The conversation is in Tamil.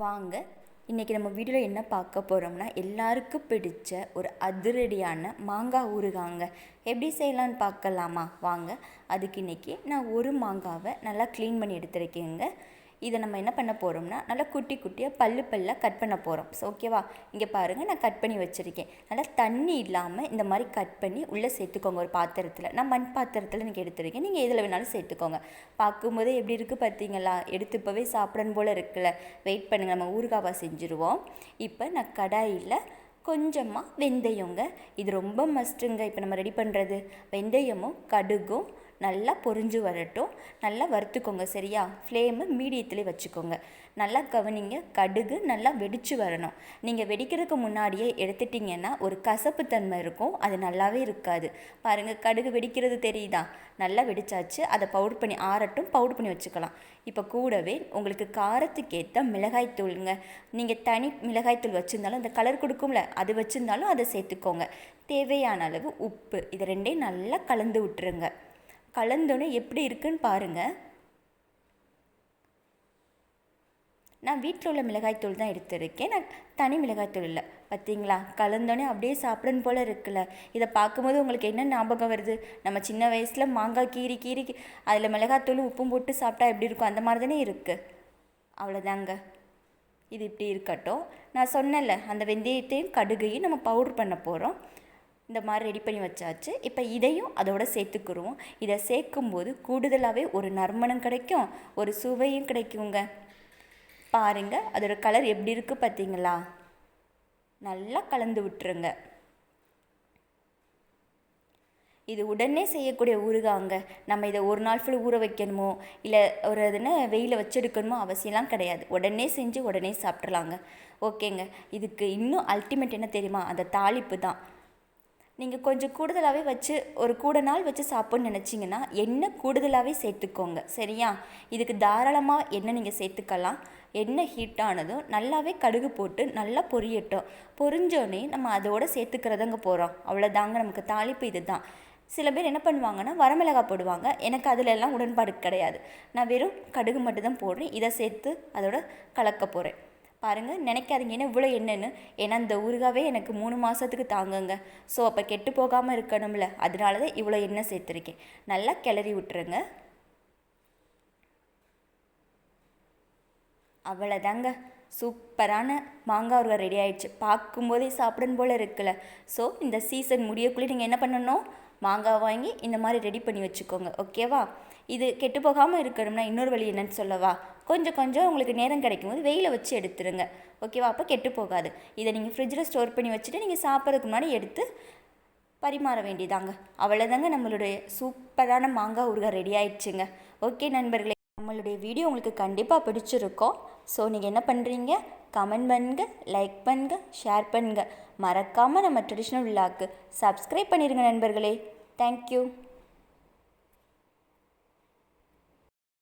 வாங்க. இன்றைக்கி நம்ம வீடியோவில் என்ன பார்க்க போகிறோம்னா எல்லாருக்கும் பிடிச்ச ஒரு அதிரடியான மாங்காய் ஊறுகாங்க. எப்படி செய்யலான்னு பார்க்கலாமா? வாங்க. அதுக்கு இன்றைக்கி நான் ஒரு மாங்காவை நல்லா க்ளீன் பண்ணி எடுத்துருக்கேங்க. இதை நம்ம என்ன பண்ண போகிறோம்னா நல்லா குட்டி குட்டியாக பல்லு பல்லாக கட் பண்ண போகிறோம் ஸோ ஓகேவா இங்கே பாருங்கள் நான் கட் பண்ணி வச்சுருக்கேன். நல்லா தண்ணி இல்லாமல் இந்த மாதிரி கட் பண்ணி உள்ளே சேர்த்துக்கோங்க ஒரு பாத்திரத்தில். நான் மண் பாத்திரத்தில் எனக்கு எடுத்துருக்கேன். நீங்கள் எதில் வேணாலும் சேர்த்துக்கோங்க. பார்க்கும்போதே எப்படி இருக்குது பார்த்தீங்களா? எடுத்து இப்போவே சாப்பிடணும் போல் இருக்குல்ல. வெயிட் பண்ணுங்கள் நம்ம ஊறுகாவாக செஞ்சுருவோம். இப்போ நான் கடாயில் கொஞ்சமாக வெந்தயங்க. இது ரொம்ப மஸ்ட்டுங்க இப்போ நம்ம ரெடி பண்ணுறது வெந்தயமும் கடுகும் நல்லா பொரிஞ்சு வரட்டும். நல்லா வறுத்துக்கோங்க சரியா? ஃப்ளேமு மீடியத்துலேயே வச்சுக்கோங்க. நல்லா கவனிங்க கடுகு நல்லா வெடித்து வரணும். நீங்கள் வெடிக்கிறதுக்கு முன்னாடியே எடுத்துட்டிங்கன்னா ஒரு கசப்பு தன்மை இருக்கும். அது நல்லாவே இருக்காது. பாருங்கள் கடுகு வெடிக்கிறது தெரியுதா? நல்லா வெடிச்சாச்சு. அதை பவுடர் பண்ணி ஆறட்டும் பவுடர் பண்ணி வச்சுக்கலாம். இப்போ கூடவே உங்களுக்கு காரத்துக்கேற்ற மிளகாய் தூளுங்க. நீங்கள் தனி மிளகாய் தூள் வச்சுருந்தாலும் அந்த கலர் கொடுக்கும்ல அது வச்சுருந்தாலும் அதை சேர்த்துக்கோங்க. தேவையான அளவு உப்பு. இதை ரெண்டையும் நல்லா கலந்து விட்டுருங்க. கலந்தோன்னே எப்படி இருக்குன்னு பாருங்கள் நான் வீட்டில் உள்ள மிளகாய்த்தூள் தான் எடுத்திருக்கேன். நான் தனி மிளகாய்த்தூள் இல்லை. பார்த்தீங்களா? கலந்தோடனே அப்படியே சாப்பிடணும் போல் இருக்குல்ல. இதை பார்க்கும்போது உங்களுக்கு என்ன ஞாபகம் வருது? நம்ம சின்ன வயசில் மாங்காய் கீறி கீறி அதில் மிளகாத்தூள் உப்பும் போட்டு சாப்பிட்டா எப்படி இருக்கும்? அந்த மாதிரி தானே இருக்குது அவ்வளோதாங்க. இது இப்படி இருக்கட்டும். நான் சொன்னேன்ல அந்த வெந்தயத்தையும் கடுகையும் நம்ம பவுட்ரு பண்ண போகிறோம் இந்த மாதிரி ரெடி பண்ணி வச்சாச்சு. இப்போ இதையும் அதோட சேர்த்துக்குருவோம் இதை சேர்க்கும்போது கூடுதலாகவே ஒரு நறுமணம் கிடைக்கும் ஒரு சுவையும் கிடைக்குங்க. பாருங்கள் அதோட கலர் எப்படி இருக்குது பார்த்தீங்களா? நல்லா கலந்து விட்டுருங்க. இது உடனே செய்யக்கூடிய ஊறுகாங்க. நம்ம இதை ஒரு நாள் ஃபுல் ஊற வைக்கணுமோ இல்லை ஒரு இதுன்னு வெயில வச்செடுக்கணுமோ அவசியம்லாம் கிடையாது. உடனே செஞ்சு உடனே சாப்பிட்றலாங்க ஓகேங்க. இதுக்கு இன்னும் அல்டிமேட் என்ன தெரியுமா? அந்த தாளிப்பு தான். நீங்கள் கொஞ்சம் கூடுதலாகவே வச்சு ஒரு கூட நாள் வச்சு சாப்பிட்ணுன்னு நினச்சிங்கன்னா எண்ணெய் கூடுதலாகவே சேர்த்துக்கோங்க. சரியா? இதுக்கு தாராளமாக எண்ணெய் நீங்கள் சேர்த்துக்கலாம். எண்ணெய் ஹீட் ஆனதும் நல்லாவே கடுகு போட்டு நல்லா பொரியட்டும். பொரிஞ்சோடனே நம்ம அதோட சேர்த்துக்கிறதங்க போகிறோம் அவ்வளோதாங்க நமக்கு தாளிப்பு இது தான் சில பேர் என்ன பண்ணுவாங்கன்னா வரமிளகா போடுவாங்க. எனக்கு அதில் எல்லாம் உடன்பாடு கிடையாது. நான் வெறும் கடுகு மட்டும்தான் போடுறேன். இதை சேர்த்து அதோட கலக்க போகிறேன் பாருங்கள் நினைக்காதீங்க. ஏன்னா இவ்வளோ என்னென்னு? ஏன்னா இந்த ஊறுகாவே எனக்கு மூணு மாதத்துக்கு தாங்குங்க. ஸோ அப்போ கெட்டு போகாமல் இருக்கணும்ல. அதனால தான் இவ்வளோ எண்ணெய் சேர்த்துருக்கேன். நல்லா கிளறி விட்டுருங்க. அவ்வளோதாங்க சூப்பரான மாங்காய் ஊறுகாய் ரெடி ஆயிடுச்சு. பார்க்கும்போதே சாப்பிடணும் போல் இருக்குல்ல. ஸோ இந்த சீசன் முடியக்குள்ளே நீங்கள் என்ன பண்ணணும்? மாங்காய் வாங்கி இந்த மாதிரி ரெடி பண்ணி வச்சுக்கோங்க. ஓகேவா இது கெட்டு போகாமல் இருக்கணும்னா இன்னொரு வழி என்னன்னு சொல்லவா? கொஞ்சம் கொஞ்சம் உங்களுக்கு நேரம் கிடைக்கும் போது வெயில வச்சு எடுத்துருங்க. ஓகேவா? அப்போ கெட்டு போகாது. இதை நீங்கள் ஃப்ரிட்ஜில் ஸ்டோர் பண்ணி வச்சுட்டு நீங்கள் சாப்பிட்றதுக்கு முன்னாடி எடுத்து பரிமாற வேண்டியதாங்க. அவ்வளோதாங்க நம்மளுடைய சூப்பரான மாங்காய் ஊறுகாய் ரெடி ஆயிடுச்சுங்க. ஓகே நண்பர்களே நம்மளுடைய வீடியோ உங்களுக்கு கண்டிப்பாக பிடிச்சிருக்கோம். ஸோ நீங்கள் என்ன பண்ணுறீங்க கமெண்ட் பண்ணுங்கள் லைக் பண்ணுங்கள் ஷேர் பண்ணுங்கள் மறக்காமல் நம்ம ட்ரெடிஷ்னல் விழாக்கு சப்ஸ்கிரைப் பண்ணிடுங்க நண்பர்களே. தேங்க்யூ